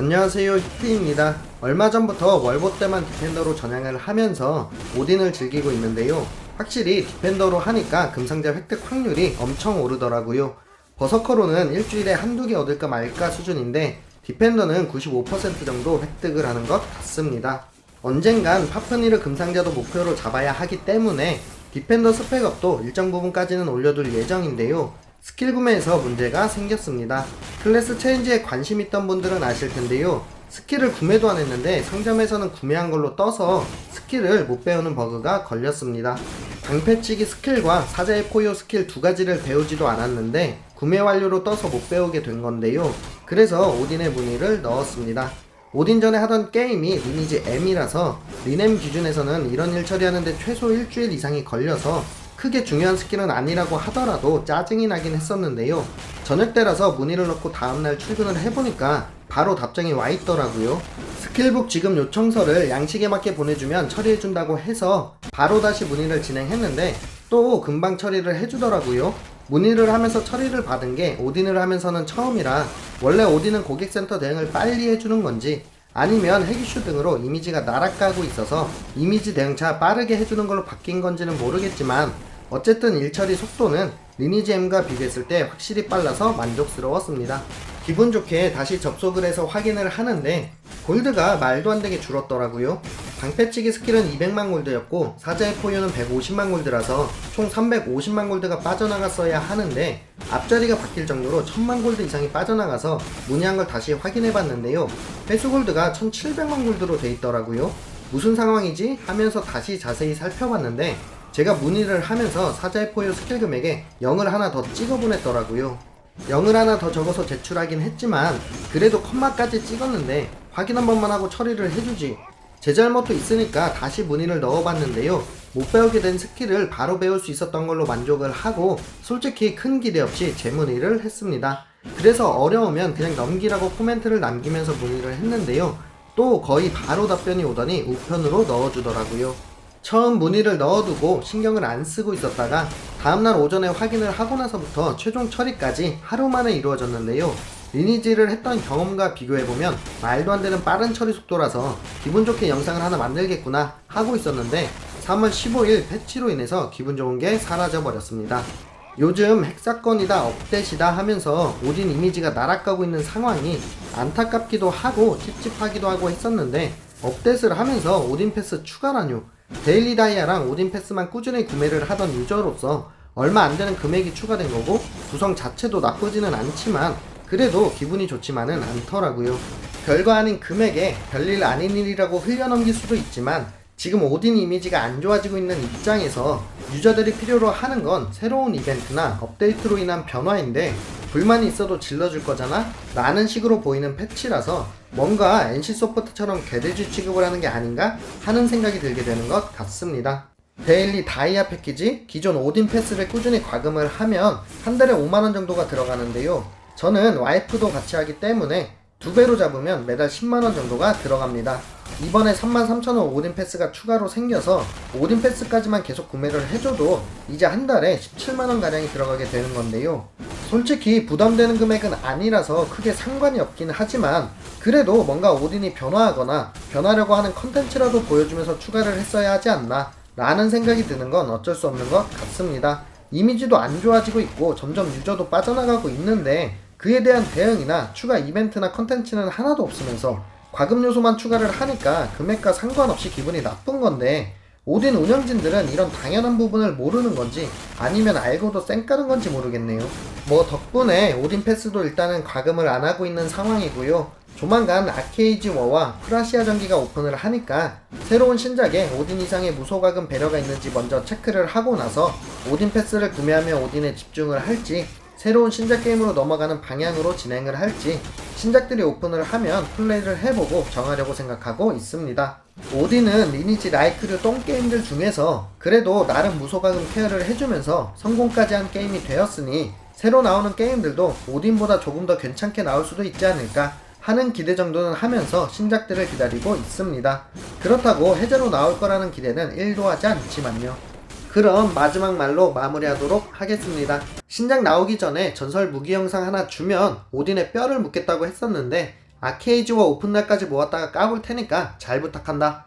안녕하세요 히트입니다. 얼마 전부터 월보 때만 디펜더로 전향을 하면서 오딘을 즐기고 있는데요. 확실히 디펜더로 하니까 금상자 획득 확률이 엄청 오르더라고요. 버서커로는 일주일에 한두 개 얻을까 말까 수준인데 디펜더는 95% 정도 획득을 하는 것 같습니다. 언젠간 파프니르 금상자도 목표로 잡아야 하기 때문에 디펜더 스펙업도 일정 부분까지는 올려둘 예정인데요. 스킬 구매에서 문제가 생겼습니다. 클래스 체인지에 관심 있던 분들은 아실 텐데요. 스킬을 구매도 안 했는데 상점에서는 구매한 걸로 떠서 스킬을 못 배우는 버그가 걸렸습니다. 방패치기 스킬과 사자의 포효 스킬 두 가지를 배우지도 않았는데 구매 완료로 떠서 못 배우게 된 건데요. 그래서 오딘의 문의를 넣었습니다. 오딘 전에 하던 게임이 리니지 M이라서 리넴 기준에서는 이런 일 처리하는데 최소 일주일 이상이 걸려서 크게 중요한 스킬은 아니라고 하더라도 짜증이 나긴 했었는데요. 저녁 때라서 문의를 넣고 다음날 출근을 해보니까 바로 답장이 와 있더라고요. 스킬북 지금 요청서를 양식에 맞게 보내주면 처리해준다고 해서 바로 다시 문의를 진행했는데 또 금방 처리를 해주더라고요. 문의를 하면서 처리를 받은 게 오딘을 하면서는 처음이라 원래 오딘은 고객센터 대응을 빨리 해주는 건지 아니면 핵이슈 등으로 이미지가 나락가고 있어서 이미지 대응차 빠르게 해주는 걸로 바뀐 건지는 모르겠지만 어쨌든 일처리 속도는 리니지 M과 비교했을 때 확실히 빨라서 만족스러웠습니다. 기분 좋게 다시 접속을 해서 확인을 하는데 골드가 말도 안 되게 줄었더라고요. 방패치기 스킬은 200만 골드였고 사자의 포유는 150만 골드라서 총 350만 골드가 빠져나갔어야 하는데 앞자리가 바뀔 정도로 1000만 골드 이상이 빠져나가서 문의한 걸 다시 확인해 봤는데요. 회수 골드가 1700만 골드로 돼 있더라고요. 무슨 상황이지? 하면서 다시 자세히 살펴봤는데 제가 문의를 하면서 사자의 포유 스킬 금액에 0을 하나 더 찍어 보냈더라고요. 0을 하나 더 적어서 제출하긴 했지만 그래도 컴마까지 찍었는데 확인 한 번만 하고 처리를 해주지. 제 잘못도 있으니까 다시 문의를 넣어봤는데요. 못 배우게 된 스킬을 바로 배울 수 있었던 걸로 만족을 하고 솔직히 큰 기대 없이 재문의를 했습니다. 그래서 어려우면 그냥 넘기라고 코멘트를 남기면서 문의를 했는데요. 또 거의 바로 답변이 오더니 우편으로 넣어주더라고요 처음 문의를 넣어두고 신경을 안 쓰고 있었다가 다음날 오전에 확인을 하고 나서부터 최종 처리까지 하루 만에 이루어졌는데요. 리니지를 했던 경험과 비교해보면 말도 안 되는 빠른 처리 속도라서 기분 좋게 영상을 하나 만들겠구나 하고 있었는데 3월 15일 패치로 인해서 기분 좋은 게 사라져 버렸습니다. 요즘 핵사건이다 업데이트다 하면서 오딘 이미지가 날아가고 있는 상황이 안타깝기도 하고 찝찝하기도 하고 했었는데 업데이트를 하면서 오딘 패스 추가라뇨 데일리 다이아랑 오딘 패스만 꾸준히 구매를 하던 유저로서 얼마 안 되는 금액이 추가된 거고 구성 자체도 나쁘지는 않지만 그래도 기분이 좋지만은 않더라고요. 별거 아닌 금액에 별일 아닌 일이라고 흘려넘길 수도 있지만 지금 오딘 이미지가 안 좋아지고 있는 입장에서 유저들이 필요로 하는 건 새로운 이벤트나 업데이트로 인한 변화인데 불만이 있어도 질러줄 거잖아? 라는 식으로 보이는 패치라서 뭔가 NC 소프트처럼 개돼지 취급을 하는 게 아닌가 하는 생각이 들게 되는 것 같습니다. 데일리 다이아 패키지 기존 오딘 패스를 꾸준히 과금을 하면 한 달에 5만원 정도가 들어가는데요. 저는 와이프도 같이 하기 때문에 두 배로 잡으면 매달 10만원 정도가 들어갑니다. 이번에 33,000원 오딘 패스가 추가로 생겨서 오딘 패스까지만 계속 구매를 해줘도 이제 한 달에 17만원 가량이 들어가게 되는 건데요. 솔직히 부담되는 금액은 아니라서 크게 상관이 없긴 하지만 그래도 뭔가 오딘이 변화하거나 변하려고 하는 컨텐츠라도 보여주면서 추가를 했어야 하지 않나 라는 생각이 드는 건 어쩔 수 없는 것 같습니다. 이미지도 안 좋아지고 있고 점점 유저도 빠져나가고 있는데 그에 대한 대응이나 추가 이벤트나 컨텐츠는 하나도 없으면서 과금 요소만 추가를 하니까 금액과 상관없이 기분이 나쁜 건데 오딘 운영진들은 이런 당연한 부분을 모르는 건지 아니면 알고도 쌩까는 건지 모르겠네요. 뭐 덕분에 오딘 패스도 일단은 과금을 안 하고 있는 상황이고요. 조만간 아케이지 워와 프라시아 전기가 오픈을 하니까 새로운 신작에 오딘 이상의 무소과금 배려가 있는지 먼저 체크를 하고 나서 오딘 패스를 구매하며 오딘에 집중을 할지 새로운 신작 게임으로 넘어가는 방향으로 진행을 할지 신작들이 오픈을 하면 플레이를 해보고 정하려고 생각하고 있습니다. 오딘은 리니지 라이크류 똥 게임들 중에서 그래도 나름 무소가금 케어를 해주면서 성공까지 한 게임이 되었으니 새로 나오는 게임들도 오딘보다 조금 더 괜찮게 나올 수도 있지 않을까 하는 기대 정도는 하면서 신작들을 기다리고 있습니다. 그렇다고 해제로 나올 거라는 기대는 1도 하지 않지만요. 그럼 마지막 말로 마무리하도록 하겠습니다. 신작 나오기 전에 전설 무기 영상 하나 주면 오딘의 뼈를 묻겠다고 했었는데 아케이지와 오픈날까지 모았다가 까볼 테니까 잘 부탁한다.